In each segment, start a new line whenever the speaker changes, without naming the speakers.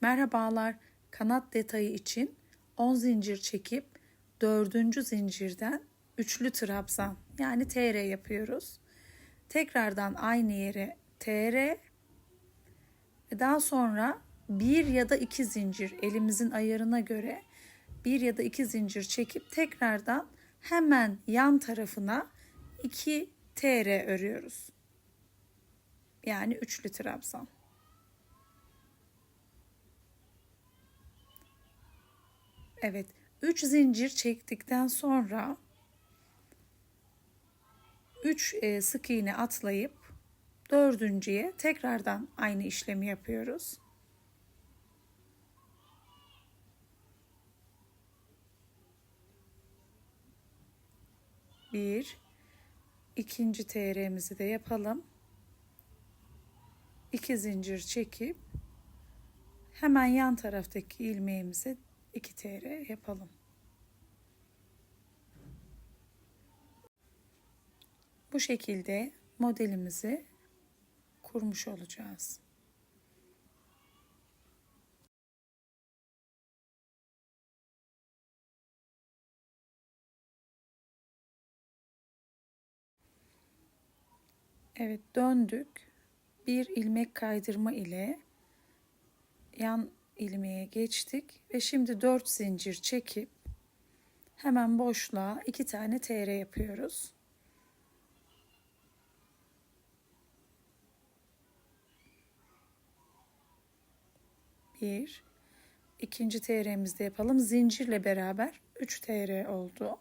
Merhabalar. Kanat detayı için 10 zincir çekip 4. zincirden üçlü trabzan yani TR yapıyoruz. Tekrardan aynı yere TR ve daha sonra bir ya da iki zincir elimizin ayarına göre bir ya da iki zincir çekip tekrardan hemen yan tarafına 2 TR örüyoruz. Yani üçlü trabzan. Evet, 3 zincir çektikten sonra 3 e, sık iğne atlayıp dördüncüye tekrardan aynı işlemi yapıyoruz. Bir, ikinci TR'mizi de yapalım. İki zincir çekip hemen yan taraftaki ilmeğimizi 2 TR yapalım. Bu şekilde modelimizi kurmuş olacağız. Evet döndük. Bir ilmek kaydırma ile yan ilmeğe geçtik ve şimdi 4 zincir çekip hemen boşluğa 2 tane TR yapıyoruz. Bir, ikinci TR'mizde yapalım. Zincirle beraber 3 TR oldu.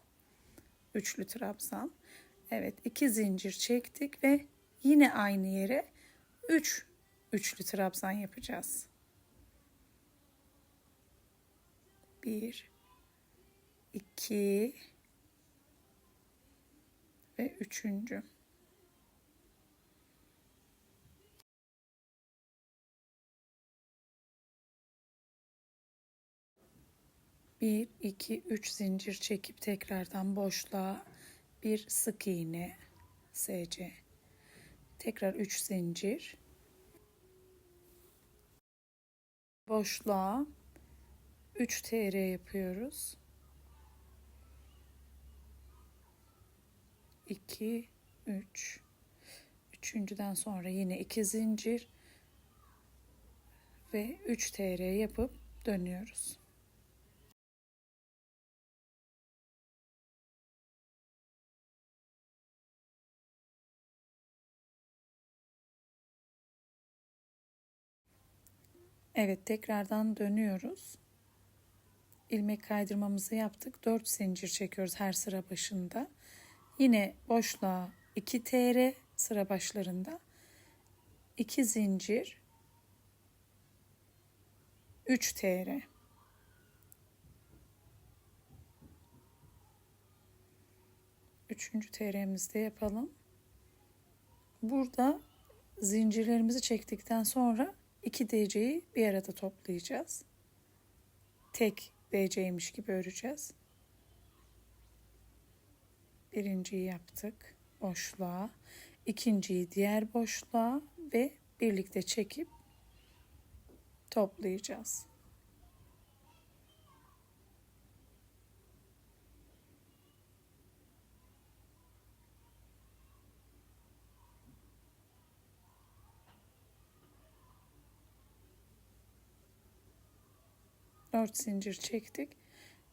Üçlü trabzan. Evet, iki zincir çektik ve yine aynı yere 3 üçlü trabzan yapacağız. Bir, iki ve üçüncü. Bir, iki, üç zincir çekip tekrardan boşluğa bir sık iğne SC. Tekrar üç zincir. Boşluğa 3 TR yapıyoruz. 2 3 Üçüncüden sonra yine 2 zincir ve 3 TR yapıp dönüyoruz. Evet tekrardan dönüyoruz ilmek kaydırmamızı yaptık. 4 zincir çekiyoruz her sıra başında. Yine boşluğa 2 TR sıra başlarında 2 zincir 3 TR. Üçüncü TR'mizde yapalım. Burada zincirlerimizi çektikten sonra 2 DC'yi bir arada toplayacağız. Tek DC'ymiş gibi öreceğiz. Birinciyi yaptık boşluğa. ikinciyi diğer boşluğa ve birlikte çekip toplayacağız. Dört zincir çektik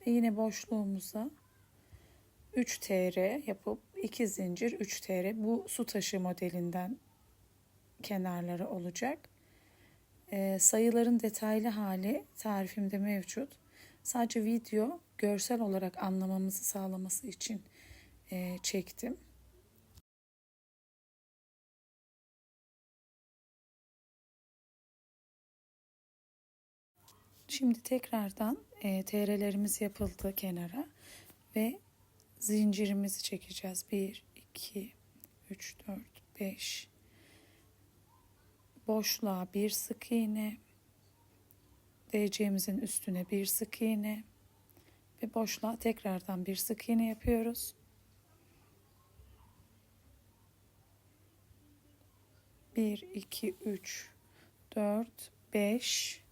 ve yine boşluğumuza 3 TR yapıp 2 zincir 3 TR bu su taşı modelinden kenarları olacak. E, sayıların detaylı hali tarifimde mevcut. Sadece video görsel olarak anlamamızı sağlaması için e, çektim. Şimdi tekrardan e, TR'lerimiz yapıldı kenara ve zincirimizi çekeceğiz. 1, 2, 3, 4, 5. Boşluğa bir sık iğne. DC'mizin üstüne bir sık iğne. Ve boşluğa tekrardan bir sık iğne yapıyoruz. Bir, iki, üç, dört, beş.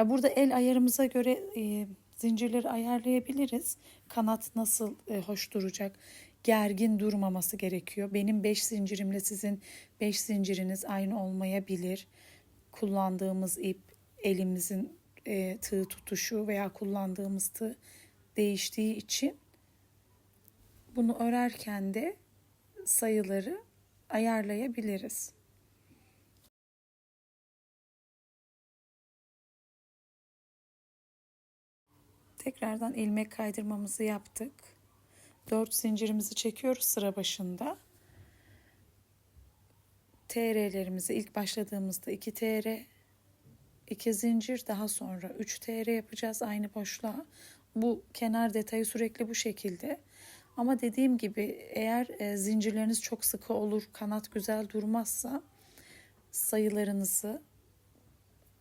Ya burada el ayarımıza göre e, zincirleri ayarlayabiliriz. Kanat nasıl e, hoş duracak? Gergin durmaması gerekiyor. Benim 5 zincirimle sizin 5 zinciriniz aynı olmayabilir. Kullandığımız ip, elimizin e, tığ tutuşu veya kullandığımız tığ değiştiği için bunu örerken de sayıları ayarlayabiliriz. Tekrardan ilmek kaydırmamızı yaptık. 4 zincirimizi çekiyoruz sıra başında. TR'lerimizi ilk başladığımızda 2 TR, 2 zincir daha sonra 3 TR yapacağız aynı boşluğa. Bu kenar detayı sürekli bu şekilde. Ama dediğim gibi eğer e, zincirleriniz çok sıkı olur, kanat güzel durmazsa sayılarınızı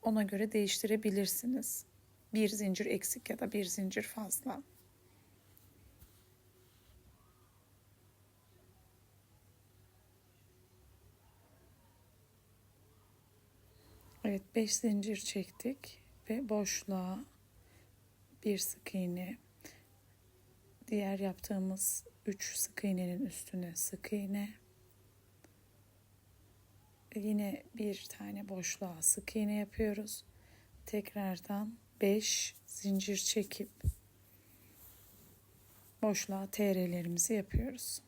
ona göre değiştirebilirsiniz. Bir zincir eksik ya da bir zincir fazla. Evet 5 zincir çektik ve boşluğa bir sık iğne diğer yaptığımız 3 sık iğnenin üstüne sık iğne yine bir tane boşluğa sık iğne yapıyoruz tekrardan 5 zincir çekip boşluğa TR'lerimizi yapıyoruz.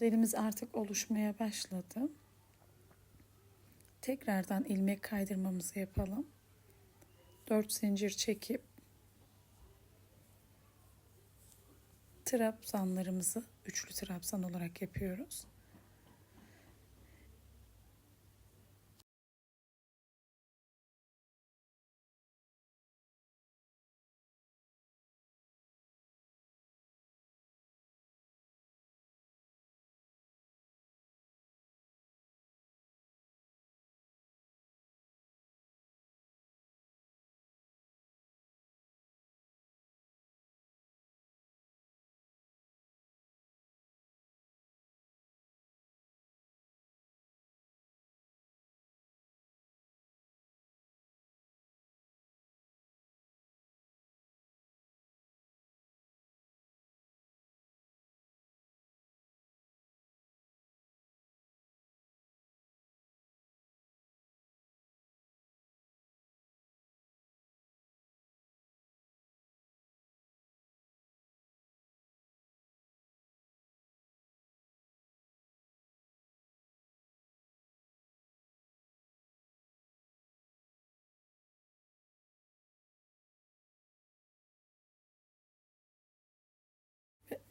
Modelimiz artık oluşmaya başladı. Tekrardan ilmek kaydırmamızı yapalım. 4 zincir çekip trabzanlarımızı üçlü trabzan olarak yapıyoruz.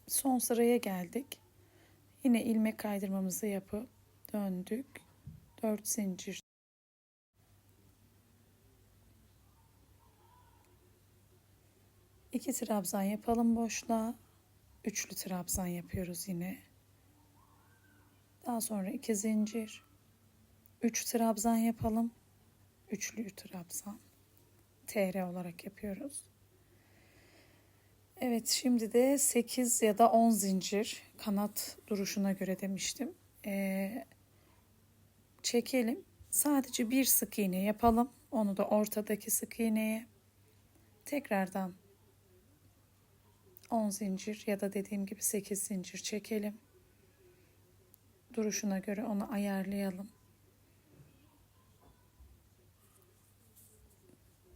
Son sıraya geldik. Yine ilmek kaydırmamızı yapıp döndük. 4 zincir İki trabzan yapalım boşluğa. Üçlü trabzan yapıyoruz yine. Daha sonra iki zincir. Üç trabzan yapalım. Üçlü trabzan. TR olarak yapıyoruz. Evet şimdi de 8 ya da 10 zincir kanat duruşuna göre demiştim. Ee, çekelim. Sadece bir sık iğne yapalım. Onu da ortadaki sık iğneye tekrardan 10 zincir ya da dediğim gibi 8 zincir çekelim. Duruşuna göre onu ayarlayalım.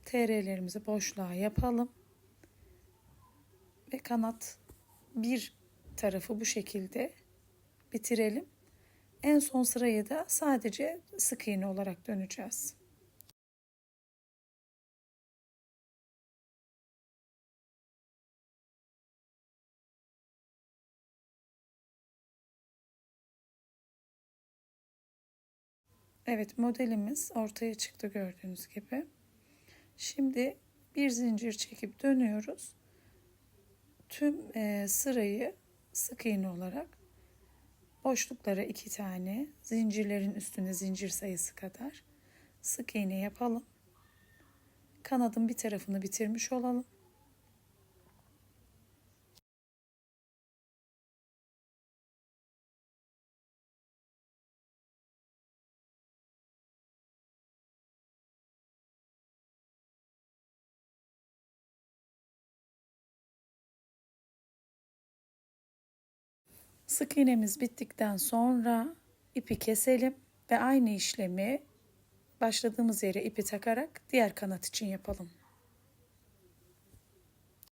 TR'lerimizi boşluğa yapalım kanat bir tarafı bu şekilde bitirelim. En son sırayı da sadece sık iğne olarak döneceğiz. Evet modelimiz ortaya çıktı gördüğünüz gibi. Şimdi bir zincir çekip dönüyoruz tüm e, sırayı sık iğne olarak Boşluklara iki tane zincirlerin üstüne zincir sayısı kadar sık iğne yapalım. Kanadın bir tarafını bitirmiş olalım. Sık iğnemiz bittikten sonra ipi keselim ve aynı işlemi başladığımız yere ipi takarak diğer kanat için yapalım.